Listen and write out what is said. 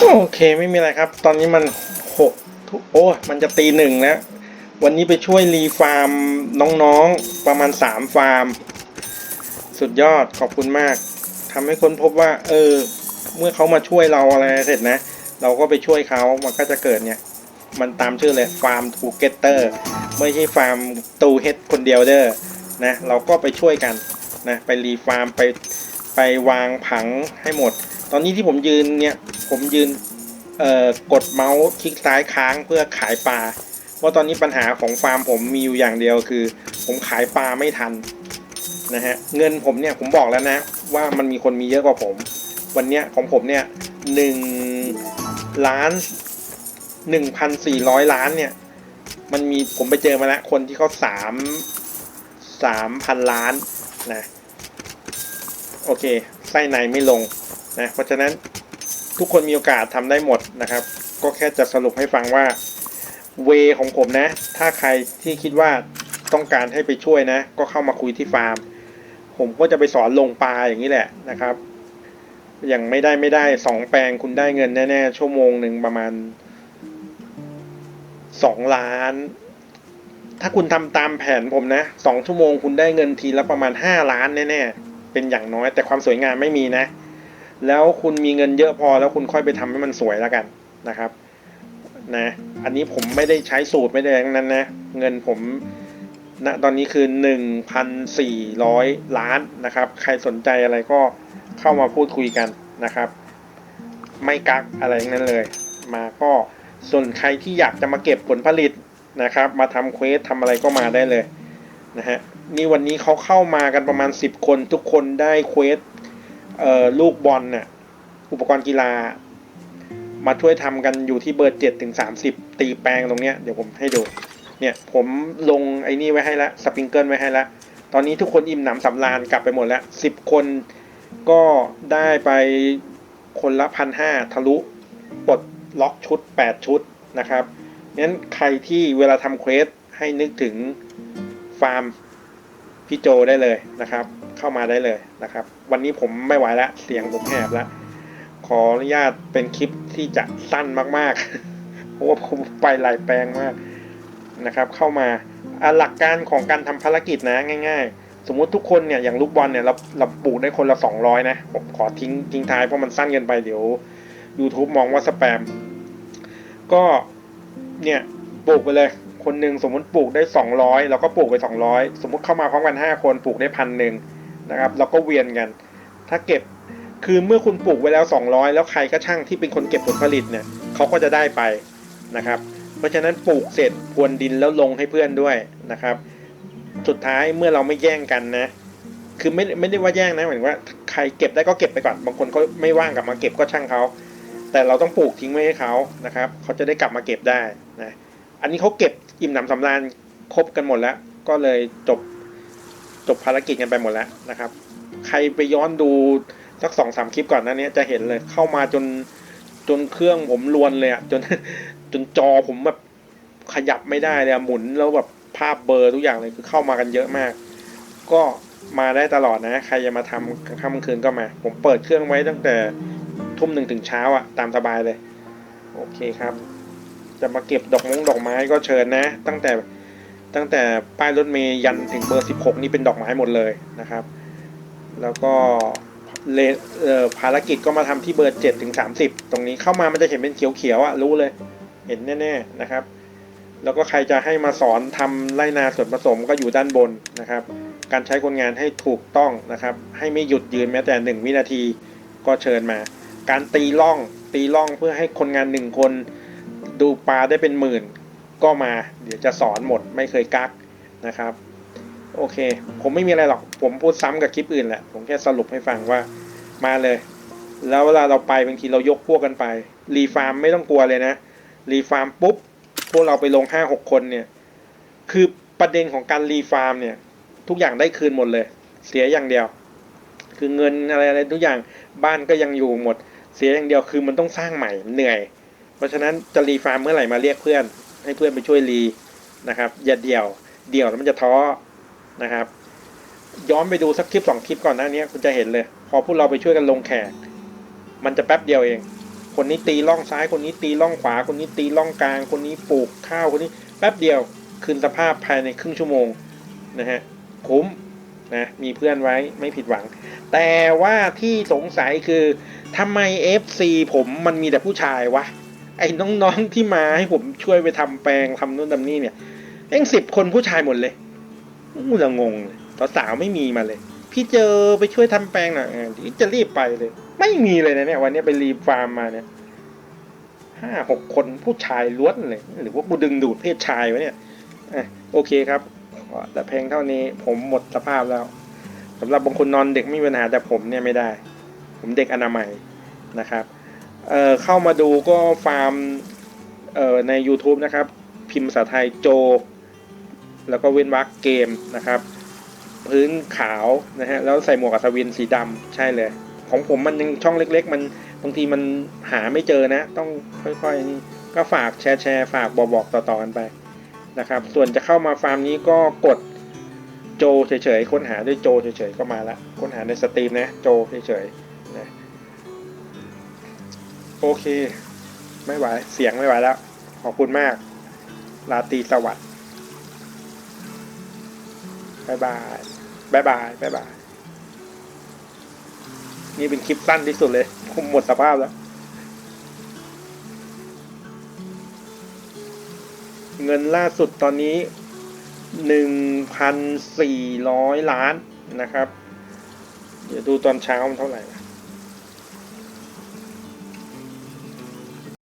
โอเคไม่มีอะไรครับ ตอนนี้มันหกทุโอ้มันจะตีหนึ่งแล้ว วันนี้ไปช่วยรีฟาร์มน้องๆประมาณสามฟาร์ม สุดยอดขอบคุณมากทำให้คนพบว่า เออ เมื่อเขามาช่วยเราอะไรเสร็จนะ เราก็ไปช่วยเขามันก็จะเกิดเนี่ย มันตามชื่อเลยฟาร์มทูเกเตอร์ไม่ใช่ฟาร์มตูเฮดคนเดียวเด้อนะ เราก็ไปช่วยกันนะ ไปรีฟาร์มไปไปวางผังให้หมด ตอนนี้ที่ผมยืนเนี่ย ผมยืนเอ่อกดเมาส์คลิกซ้ายค้างเพื่อขายปลาเพราะตอนนี้ปัญหาของฟาร์มผมมีอยู่อย่างเดียวคือ ผมขายปลาไม่ทันนะฮะเงินผมเนี่ยผมบอกแล้วนะ ว่ามันมีคนมีเยอะกว่าผม วันเนี้ยของผมเนี่ยหนึ่งล้านหนึ่งพันสี่ร้อยล้านเนี่ย มันมีผมไปเจอมาแล้วคนที่เขาสามสามพันล้านนะ โอเคไส้ในไม่ลงนะ เพราะฉะนั้น ทุกคนมีโอกาสทำได้หมดนะครับ ก็แค่จะสรุปให้ฟังว่าเวของผมนะ ถ้าใครที่คิดว่าต้องการให้ไปช่วยนะ ก็เข้ามาคุยที่ฟาร์ม ผมก็จะไปสอนลงปลาอย่างนี้แหละนะครับ อย่างไม่ได้ไม่ได้สองแปลงคุณได้เงินแน่ๆ ชั่วโมงหนึ่งประมาณสองล้าน ถ้าคุณทำตามแผนผมนะสองชั่วโมงคุณได้เงินทีละประมาณห้าล้านแน่ๆ เป็นอย่างน้อยแต่ความสวยงามไม่มีนะ แล้วคุณมีเงินเยอะพอแล้วคุณค่อยไปทำให้มันสวยแล้วกันนะครับนะอันนี้ผมไม่ได้ใช้สูตรไม่ได้ทั้งนั้นนะเงินผมณตอนนี้คือ 1,400 ล้านนะครับ ใครสนใจอะไรก็เข้ามาพูดคุยกันนะครับ ไม่กักอะไรทั้งนั้นเลย มาก็ส่วนใครที่อยากจะมาเก็บผลผลิตนะครับ มาทำเควสทำอะไรก็มาได้เลยนะฮะนี่วันนี้เขาเข้ามากันประมาณ 10 คนทุกคนได้เควส ลูกบอลน่ะอุปกรณ์กีฬา มาช่วยทำกันอยู่ที่เบอร์เจ็ดถึงสามสิบตีแปลงตรงเนี้ยเดี๋ยวผมให้ดู เนี่ยผมลงไอ้นี่ไว้ให้แล้วสปริงเกิลไว้ให้แล้วตอนนี้ทุกคนอิ่มหนำสำราญกลับไปหมดแล้วสิบคนก็ได้ไปคนละพันห้าทะลุปลดล็อกชุดแปดชุดนะครับงั้นใครที่เวลาทำเควสให้นึกถึงฟาร์มพี่โจได้เลยนะครับ เข้ามาได้เลยนะครับ วันนี้ผมไม่ไหวแล้วเสียงผมแหบแล้วขออนุญาตเป็นคลิปที่จะสั้นมากๆเพราะว่าผมไปหลายแปลงมากนะครับ เข้ามาหลักการของการทำภารกิจนะง่าย ๆ สมมุติทุกคนเนี่ยอย่างลูกบอลเนี่ยเราเราปลูกได้คนละ200นะผมขอทิ้งทิ้งท้ายเพราะมันสั้นเกินไปเดี๋ยว YouTube มองว่าสแปม ก็เนี่ยปลูกไปเลยคนหนึ่งสมมุติปลูกได้ 200เราก็ปลูกไป 200 สมมุติเข้ามาพร้อมกัน 5 คนปลูกได้พันหนึ่ง นะครับ เราก็เวียนกัน ถ้าเก็บคือเมื่อคุณปลูกไว้แล้ว 200 แล้วใครก็ช่างที่เป็นคนเก็บผลผลิตเนี่ยเขาก็จะได้ไปนะครับ เพราะฉะนั้นปลูกเสร็จพรวนดินแล้วลงให้เพื่อนด้วยนะครับ สุดท้ายเมื่อเราไม่แย่งกันนะคือไม่ไม่ได้ว่าแย่งนะหมายถึงว่าใครเก็บได้ก็เก็บไปก่อนบางคนเขาไม่ว่างกลับมาเก็บก็ช่างเขาแต่เราต้องปลูกทิ้งไว้ให้เขานะครับเขาจะได้กลับมาเก็บได้นะอันนี้เขาเก็บอิ่มหนำสำราญครบกันหมดแล้ว ก็เลยจบ จบภารกิจกันไปหมดแล้วนะครับ ใครไปย้อนดูสักสองสามคลิปก่อนหน้านี้จะเห็นเลยเข้ามาจนจนเครื่องผมลวนเลยอะจนจนจอผมแบบขยับไม่ได้เลยหมุนแล้วแบบภาพเบลอร์ทุกอย่างเลยคือเข้ามากันเยอะมาก ก็มาได้ตลอดนะ ใครจะมาทำกลางค่ำกลางคืนก็มา ผมเปิดเครื่องไว้ตั้งแต่ทุ่มหนึ่งถึงเช้าอะตามสบายเลย โอเคครับ จะมาเก็บดอกมงดอกไม้ก็เชิญนะ ตั้งแต่ ตั้งแต่ป้ายรถเมย์ยันถึงเบอร์ 16 นี่เป็นดอกไม้หมดเลยนะครับ แล้วก็เลเอ่อภารกิจก็มาทำที่เบอร์7ถึง30 ตรงนี้เข้ามามันจะเห็นเป็นเขียวๆอะรู้เลย เห็นแน่ๆนะครับ แล้วก็ใครจะให้มาสอนทำไร่นาส่วนผสมก็อยู่ด้านบนนะครับ การใช้คนงานให้ถูกต้องนะครับ ให้ไม่หยุดยืนแม้แต่หนึ่งวินาทีก็เชิญมา การตีล่องตีล่องเพื่อให้คนงานหนึ่งคนดูปลาได้เป็นหมื่น ก็มาเดี๋ยวจะสอนหมดไม่เคยกักนะครับ โอเค ผมไม่มีอะไรหรอกผมพูดซ้ำกับคลิปอื่นแหละ ผมแค่สรุปให้ฟังว่ามาเลย แล้วเวลาเราไปบางทีเรายกพวกกันไปรีฟาร์มไม่ต้องกลัวเลยนะรีฟาร์มปุ๊บพวกเราไปลงห้าหกคนเนี่ยคือประเด็นของการรีฟาร์มเนี่ยทุกอย่างได้คืนหมดเลย เสียอย่างเดียว คือเงินอะไรอะไรทุกอย่างบ้านก็ยังอยู่หมด เสียอย่างเดียวคือมันต้องสร้างใหม่เหนื่อย เพราะฉะนั้นจะรีฟาร์มเมื่อไหร่มาเรียกเพื่อน ให้เพื่อนไปช่วยรีนะครับ อย่าเดี่ยว เดี่ยวแล้วมันจะท้อนะครับ ย้อนไปดูสักคลิปสองคลิปก่อนหน้านี้คุณจะเห็นเลย พอพวกเราไปช่วยกันลงแขก มันจะแป๊บเดียวเอง คนนี้ตีล่องซ้าย คนนี้ตีล่องขวา คนนี้ตีล่องกลาง คนนี้ปลูกข้าวคนนี้ แป๊บเดียวคืนสภาพภายในครึ่งชั่วโมงนะฮะคุ้มนะมีเพื่อนไว้ไม่ผิดหวัง แต่ว่าที่สงสัยคือทำไม FC ผมมันมีแต่ผู้ชายวะ ไอ้น้องๆที่มาให้ผมช่วยไปทำแปลงทำนู่นทำนี่เนี่ยเองสิบคนผู้ชายหมดเลยอู้ละงงเลยสาวๆไม่มีมาเลย พี่เจอไปช่วยทำแปลงหน่อยเออจะรีบไปเลย ไม่มีเลยนะเนี่ย วันนี้ไปรีฟาร์มมาเนี่ยห้าหกคนผู้ชายล้วนเลย หรือว่ากูดึงดูดเพศชายวะเนี่ยอะโอเคครับ แต่เพลงเท่านี้ผมหมดสภาพแล้วสำหรับบางคนนอนเด็กไม่มีปัญหาแต่ผมเนี่ยไม่ได้ ผมเด็กอนามัยนะครับ เอ่อเข้ามาดูก็ฟาร์มเอ่อใน YouTube นะครับ พิมพ์ภาษาไทยโจ แล้วก็เว้นวรรคเกมนะครับ พื้นขาวนะฮะแล้วใส่หมวกอัศวินสีดำใช่เลย ของผมมันยังช่องเล็ก ๆ มันบางทีมันหาไม่เจอนะ ต้องค่อยๆนี่ก็ฝากแชร์แชร์ฝากบอกบอกๆต่อๆกันไปนะครับ ส่วนจะเข้ามาฟาร์มนี้ก็กดโจเฉยๆค้นหาด้วยโจเฉยๆก็มาละค้นหาในสตรีมนะโจเฉยๆ โอเค ไม่ไหว เสียงไม่ไหวแล้ว ขอบคุณมาก ลาตีสวัสดิ์บายบายบายบายบายบาย นี่เป็นคลิปสั้นที่สุดเลยผมหมดสภาพแล้ว เงินล่าสุดตอนนี้หนึ่งพันสี่ร้อยล้านนะครับ เดี๋ยวดูตอนเช้ามันเท่าไหร่